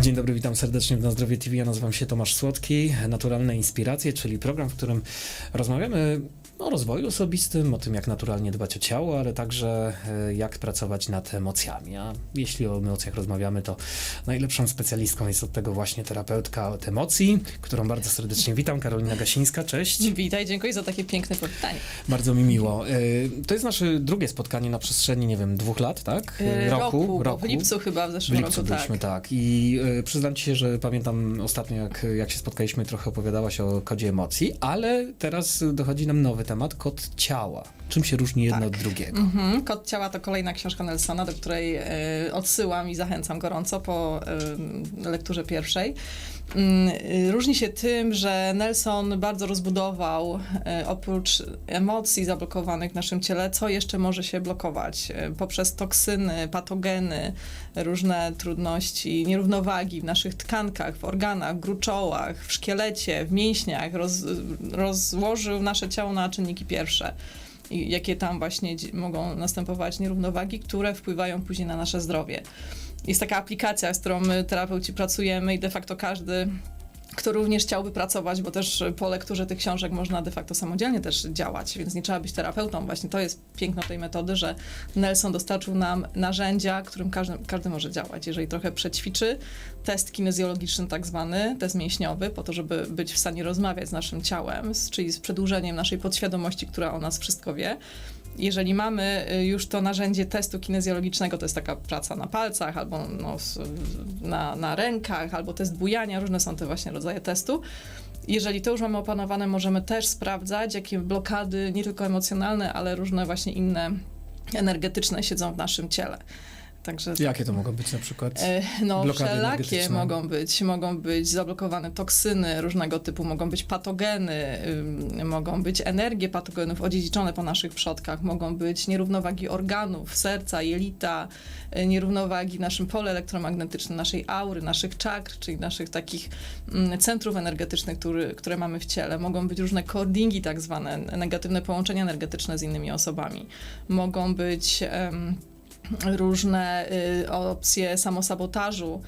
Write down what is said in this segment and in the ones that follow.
Dzień dobry, witam serdecznie w Na Zdrowie TV. Ja nazywam się Tomasz Słodki. Naturalne Inspiracje, czyli program, w którym rozmawiamy o rozwoju osobistym, o tym, jak naturalnie dbać o ciało, ale także e, jak pracować nad emocjami. A jeśli o emocjach rozmawiamy, to najlepszą specjalistką jest od tego właśnie terapeutka od emocji, którą bardzo serdecznie witam, Karolina Gasińska. Cześć. Witaj, dziękuję za takie piękne powitanie. Bardzo mi miło. E, To jest nasze drugie spotkanie na przestrzeni, nie wiem, dwóch lat, tak? E, Roku. bo w lipcu chyba w W zeszłym lipcu roku, tak. byliśmy, tak. I y, przyznam ci się, że pamiętam ostatnio, jak, jak się spotkaliśmy, trochę opowiadałaś o kodzie emocji, ale teraz dochodzi nam nowy temat, kod ciała. Czym się różni jedno Tak. od drugiego? Mhm. Kod ciała to kolejna książka Nelsona, do której e, odsyłam i zachęcam gorąco po e, lekturze pierwszej. Mm, y, Różni się tym, że Nelson bardzo rozbudował e, oprócz emocji zablokowanych w naszym ciele, co jeszcze może się blokować e, poprzez toksyny, patogeny, różne trudności, nierównowagi w naszych tkankach, w organach, gruczołach, w szkielecie, w mięśniach. Roz, rozłożył nasze ciało na czynniki pierwsze i jakie tam właśnie mogą następować nierównowagi, które wpływają później na nasze zdrowie. Jest taka aplikacja, z którą my terapeuci pracujemy i de facto każdy kto również chciałby pracować, bo też po lekturze tych książek można de facto samodzielnie też działać, więc nie trzeba być terapeutą. Właśnie to jest piękno tej metody, że Nelson dostarczył nam narzędzia, którym każdy, każdy może działać. Jeżeli trochę przećwiczy, test kinezjologiczny tak zwany, test mięśniowy, po to, żeby być w stanie rozmawiać z naszym ciałem, czyli z przedłużeniem naszej podświadomości, która o nas wszystko wie, jeżeli mamy y, już to narzędzie testu kinezjologicznego, to jest taka praca na palcach albo no, na, na rękach, albo test bujania, różne są te właśnie rodzaje testu. Jeżeli to już mamy opanowane, możemy też sprawdzać, jakie blokady, nie tylko emocjonalne, ale różne właśnie inne energetyczne siedzą w naszym ciele. Także Jakie to mogą być na przykład? E, No, Blokady wszelakie mogą być. Mogą być zablokowane toksyny różnego typu, mogą być patogeny, ym, mogą być energie patogenów odziedziczone po naszych przodkach, mogą być nierównowagi organów, serca, jelita, y, nierównowagi w naszym pole elektromagnetycznym, naszej aury, naszych czakr, czyli naszych takich mm, centrów energetycznych, który, które mamy w ciele. Mogą być różne cordingi tak zwane, negatywne połączenia energetyczne z innymi osobami. Mogą być... różne y, opcje samosabotażu,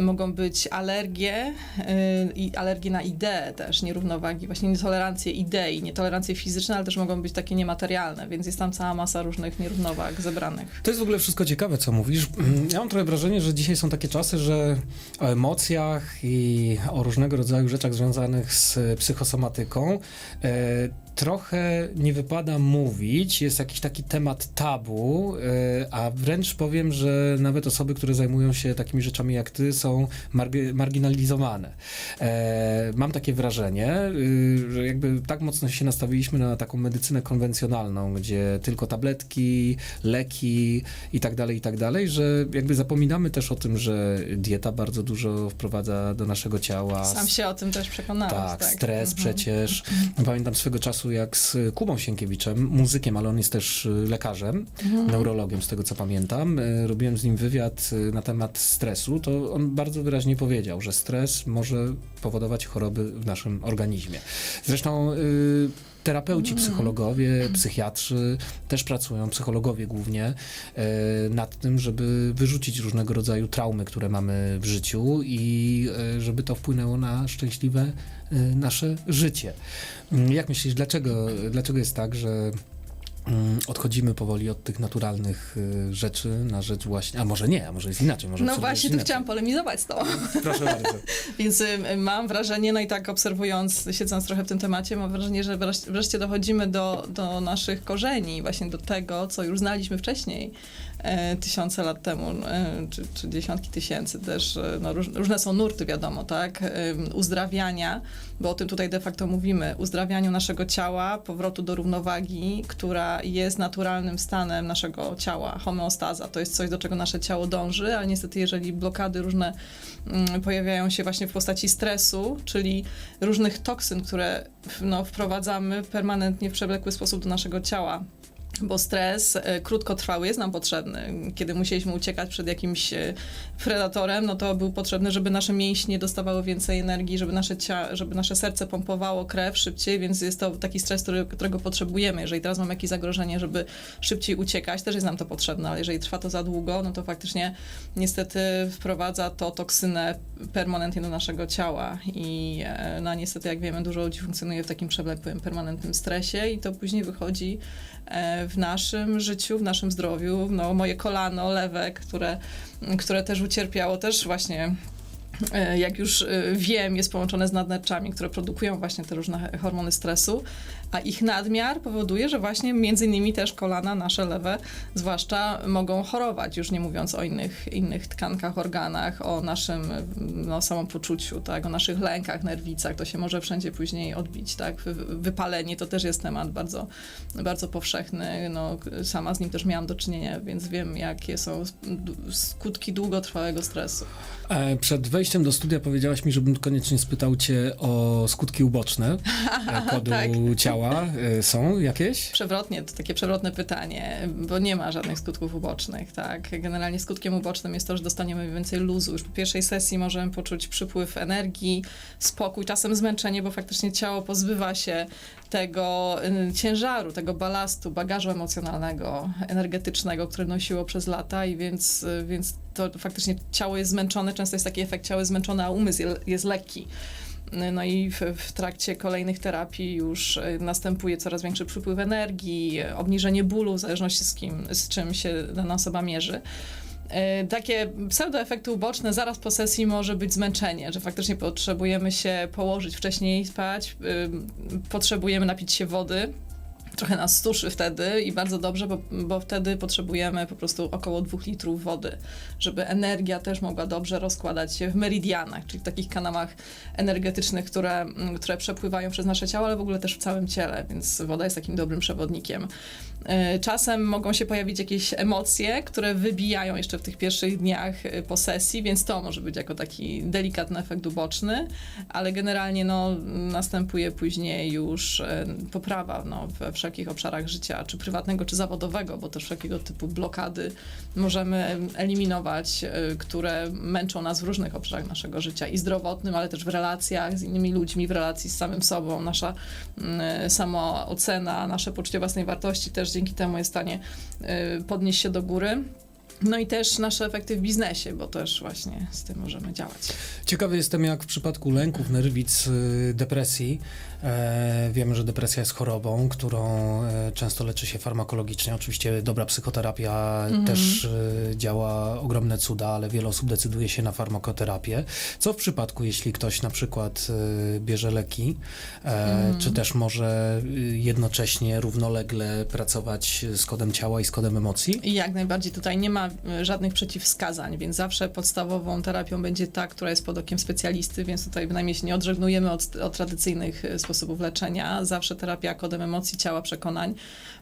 mogą być alergie y, i alergie na ideę też, nierównowagi, właśnie nietolerancje idei, nietolerancje fizyczne, ale też mogą być takie niematerialne, więc jest tam cała masa różnych nierównowag zebranych. To jest w ogóle wszystko ciekawe, co mówisz. Ja mam trochę wrażenie, że dzisiaj są takie czasy, że o emocjach i o różnego rodzaju rzeczach związanych z psychosomatyką e, trochę nie wypada mówić. Jest jakiś taki temat tabu, e, a wręcz powiem, że nawet osoby, które zajmują się takimi rzeczami jak ty, są margi- marginalizowane. E, mam takie wrażenie, y, że jakby tak mocno się nastawiliśmy na taką medycynę konwencjonalną, gdzie tylko tabletki, leki i tak dalej, i tak dalej, że jakby zapominamy też o tym, że dieta bardzo dużo wprowadza do naszego ciała. Sam się o tym też przekonałeś. Tak, Tak, stres Mhm. przecież. Pamiętam swego czasu jak z Kubą Sienkiewiczem, muzykiem, ale on jest też y, lekarzem, Mhm. neurologiem z tego co pamiętam. Y, Robiłem z nim wywiad y, na temat stresu, to on bardzo wyraźnie powiedział, że stres może powodować choroby w naszym organizmie. Zresztą y, terapeuci, Mhm. psychologowie, psychiatrzy też pracują, psychologowie głównie, y, nad tym, żeby wyrzucić różnego rodzaju traumy, które mamy w życiu i y, żeby to wpłynęło na szczęśliwe y, nasze życie. Mm, Jak myślisz, dlaczego, dlaczego jest tak, że mm, odchodzimy powoli od tych naturalnych y, rzeczy na rzecz właśnie, a może nie, a może jest inaczej, może No właśnie, inaczej. chciałam polemizować z tobą. Proszę bardzo. Więc y, mam wrażenie, no i tak obserwując, siedząc trochę w tym temacie, mam wrażenie, że wreszcie, dochodzimy do, do naszych korzeni, właśnie do tego, co już znaliśmy wcześniej, tysiące lat temu, e, czy, czy dziesiątki tysięcy też. E, no, róż, różne są nurty, wiadomo, tak? E, uzdrawiania, bo o tym tutaj de facto mówimy. Uzdrawianiu naszego ciała, powrotu do równowagi, która jest naturalnym stanem naszego ciała. Homeostaza to jest coś, do czego nasze ciało dąży, ale niestety, jeżeli blokady różne mm, pojawiają się właśnie w postaci stresu, czyli różnych toksyn, które no, wprowadzamy permanentnie w przewlekły sposób do naszego ciała. Bo stres e, krótkotrwały jest nam potrzebny. Kiedy musieliśmy uciekać przed jakimś e, predatorem, no to był potrzebny, żeby nasze mięśnie dostawały więcej energii, żeby nasze, cia, żeby nasze serce pompowało krew szybciej, więc jest to taki stres, który, którego potrzebujemy. Jeżeli teraz mamy jakieś zagrożenie, żeby szybciej uciekać, też jest nam to potrzebne, ale jeżeli trwa to za długo, no to faktycznie niestety wprowadza to toksynę permanentnie do naszego ciała i e, no niestety, jak wiemy, dużo ludzi funkcjonuje w takim przewlekłym, permanentnym stresie i to później wychodzi w naszym życiu, w naszym zdrowiu. No, moje kolano lewe, które, które też ucierpiało, też właśnie e, jak już e, wiem, jest połączone z nadnerczami, które produkują właśnie te różne hormony stresu, a ich nadmiar powoduje, że właśnie między innymi też kolana nasze lewe zwłaszcza mogą chorować, już nie mówiąc o innych, innych tkankach, organach, o naszym no, samopoczuciu, tak, o naszych lękach, nerwicach, to się może wszędzie później odbić, tak, Wy- wypalenie to też jest temat bardzo, bardzo powszechny, no, sama z nim też miałam do czynienia, więc wiem, jakie są skutki długotrwałego stresu. E, Przed wejściem do studia powiedziałaś mi, żebym koniecznie spytał cię o skutki uboczne e, kodu tak. ciała. E, Są jakieś? Przewrotnie, to takie przewrotne pytanie, bo nie ma żadnych skutków ubocznych, tak. Generalnie skutkiem ubocznym jest to, że dostaniemy więcej luzu. Już po pierwszej sesji możemy poczuć przypływ energii, spokój, czasem zmęczenie, bo faktycznie ciało pozbywa się tego y, ciężaru, tego balastu, bagażu emocjonalnego, energetycznego, który nosiło przez lata i więc, y, więc to faktycznie ciało jest zmęczone, często jest taki efekt, ciało jest zmęczone, a umysł je- jest lekki. No i w, w trakcie kolejnych terapii już y, następuje coraz większy przypływ energii, obniżenie bólu, w zależności z kim, z czym się dana osoba mierzy. Y, Takie pseudoefekty uboczne zaraz po sesji może być zmęczenie, że faktycznie potrzebujemy się położyć wcześniej spać, y, potrzebujemy napić się wody. Trochę nas suszy wtedy i bardzo dobrze, bo, bo wtedy potrzebujemy po prostu około dwóch litrów wody, żeby energia też mogła dobrze rozkładać się w meridianach, czyli w takich kanałach energetycznych, które, mm, które przepływają przez nasze ciało, ale w ogóle też w całym ciele, więc woda jest takim dobrym przewodnikiem. Y, Czasem mogą się pojawić jakieś emocje, które wybijają jeszcze w tych pierwszych dniach y, po sesji, więc to może być jako taki delikatny efekt uboczny, ale generalnie no, następuje później już y, poprawa no, we wszelkich obszarach życia, czy prywatnego, czy zawodowego, bo też wszelkiego typu blokady możemy eliminować, y, które męczą nas w różnych obszarach naszego życia i zdrowotnym, ale też w relacjach z innymi ludźmi, w relacji z samym sobą. Nasza mm, samoocena, nasze poczucie własnej wartości też dzięki temu jest w stanie y, podnieść się do góry. No i też nasze efekty w biznesie, bo też właśnie z tym możemy działać. Ciekawy jestem, jak w przypadku lęków, nerwic, depresji. E, wiemy, że depresja jest chorobą, którą e, często leczy się farmakologicznie. Oczywiście dobra psychoterapia Mhm. też e, działa ogromne cuda, ale wiele osób decyduje się na farmakoterapię. Co w przypadku, jeśli ktoś na przykład bierze leki, Mhm. czy też może jednocześnie, równolegle pracować z kodem ciała i z kodem emocji? Jak najbardziej tutaj nie ma żadnych przeciwwskazań, więc zawsze podstawową terapią będzie ta, która jest pod okiem specjalisty, więc tutaj bynajmniej się nie odżegnujemy od, od tradycyjnych y, sposobów leczenia. Zawsze terapia kodem emocji, ciała, przekonań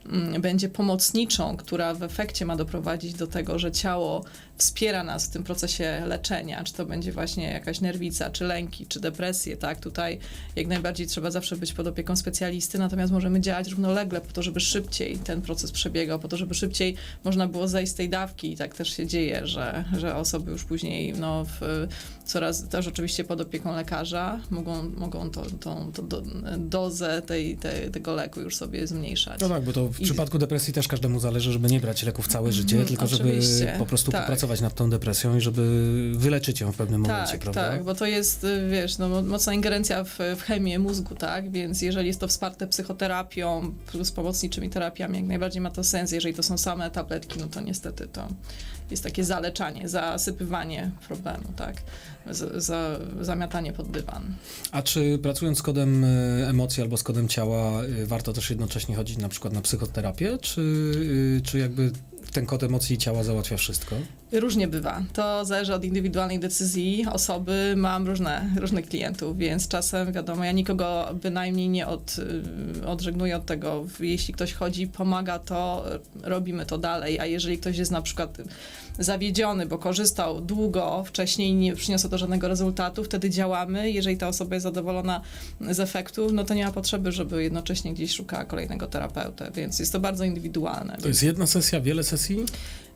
mm, będzie pomocniczą, która w efekcie ma doprowadzić do tego, że ciało wspiera nas w tym procesie leczenia, czy to będzie właśnie jakaś nerwica, czy lęki, czy depresje, tak? Tutaj jak najbardziej trzeba zawsze być pod opieką specjalisty, natomiast możemy działać równolegle po to, żeby szybciej ten proces przebiegał, po to, żeby szybciej można było zejść z tej dawki i tak też się dzieje, że, że osoby już później no, w, coraz też oczywiście pod opieką lekarza mogą, mogą tą, to do, dozę tej, tej, tego leku już sobie zmniejszać. No tak, bo to w I- przypadku depresji też każdemu zależy, żeby nie brać leków całe życie, Mhm, tylko żeby oczywiście, po prostu tak. popracować nad tą depresją i żeby wyleczyć ją w pewnym momencie, Tak, prawda? tak, bo to jest, y, wiesz, no, mo- mocna ingerencja w, w chemię mózgu, tak, więc jeżeli jest to wsparte psychoterapią plus pomocniczymi terapiami, jak najbardziej ma to sens. Jeżeli to są same tabletki, no to niestety to jest takie zaleczanie, zasypywanie problemu, tak, z, za, zamiatanie pod dywan. A czy pracując z kodem y, emocji albo z kodem ciała, y, warto też jednocześnie chodzić na przykład na psychoterapię, czy, y, czy jakby ten kod emocji i ciała załatwia wszystko? Różnie bywa. To zależy od indywidualnej decyzji osoby. Mam różne, różnych klientów, więc czasem wiadomo, ja nikogo bynajmniej nie od, y, odżegnuję od tego. Jeśli ktoś chodzi, pomaga, to robimy to dalej, a jeżeli ktoś jest na przykład zawiedziony, bo korzystał długo wcześniej nie przyniosło to żadnego rezultatu, wtedy działamy. Jeżeli ta osoba jest zadowolona z efektów, no to nie ma potrzeby, żeby jednocześnie gdzieś szukała kolejnego terapeuty, więc jest to bardzo indywidualne. To jest jedna sesja, wiele sesji? Messi.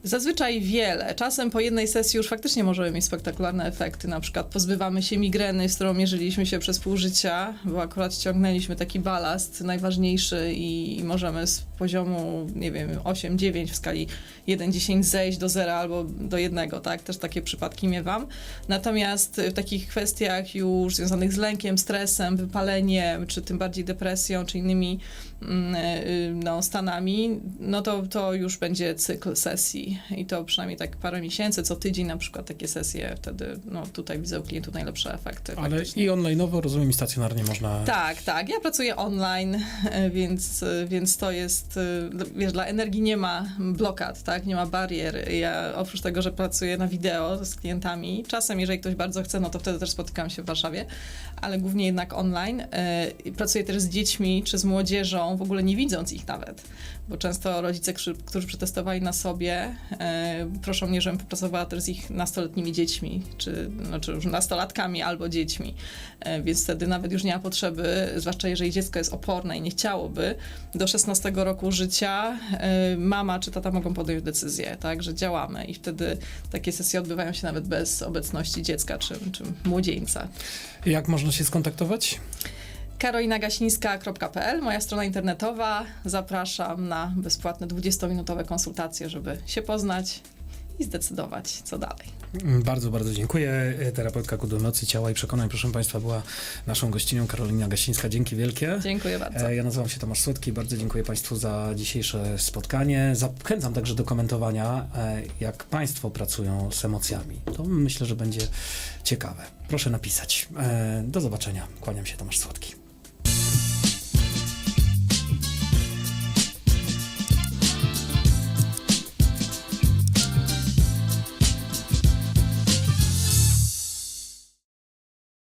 Zazwyczaj wiele. Czasem po jednej sesji już faktycznie możemy mieć spektakularne efekty. Na przykład pozbywamy się migreny, z którą mierzyliśmy się przez pół życia, bo akurat ściągnęliśmy taki balast najważniejszy i, i możemy z poziomu, nie wiem, 8-9 w skali 1-10 zejść do zera albo do jednego, tak? Też takie przypadki miewam. Natomiast w takich kwestiach już związanych z lękiem, stresem, wypaleniem, czy tym bardziej depresją, czy innymi mm, y, no, stanami, no to, to już będzie cykl sesji i to przynajmniej tak parę miesięcy, co tydzień na przykład takie sesje, wtedy no, tutaj widzę u klientów najlepsze efekty. Ale faktycznie. i online'owo, rozumiem, i stacjonarnie można... Tak, tak. Ja pracuję online, więc, więc to jest, wiesz, dla energii nie ma blokad, tak? Nie ma barier. Ja oprócz tego, że pracuję na wideo z klientami, czasem jeżeli ktoś bardzo chce, no to wtedy też spotykam się w Warszawie, ale głównie jednak online. E, Pracuję też z dziećmi czy z młodzieżą, w ogóle nie widząc ich nawet, bo często rodzice, którzy, przetestowali na sobie, e, proszą mnie, żebym popracowała też z ich nastoletnimi dziećmi, czy, no, czy już nastolatkami albo dziećmi. E, Więc wtedy nawet już nie ma potrzeby, zwłaszcza jeżeli dziecko jest oporne i nie chciałoby, do 16 roku życia e, mama czy tata mogą podjąć decyzję, tak, że działamy i wtedy takie sesje odbywają się nawet bez obecności dziecka czy, czy młodzieńca. Jak można się skontaktować? karolinagasińska.pl, moja strona internetowa. Zapraszam na bezpłatne 20-minutowe konsultacje, żeby się poznać i zdecydować, co dalej. Bardzo, bardzo dziękuję. Terapeutka ku do nocy ciała i przekonań, proszę Państwa, była naszą gościnią Karolina Gasińska. Dzięki wielkie. Dziękuję bardzo. E, Ja nazywam się Tomasz Słodki, bardzo dziękuję Państwu za dzisiejsze spotkanie. Zachęcam także do komentowania, e, jak Państwo pracują z emocjami. To myślę, że będzie ciekawe. Proszę napisać. E, Do zobaczenia. Kłaniam się, Tomasz Słodki.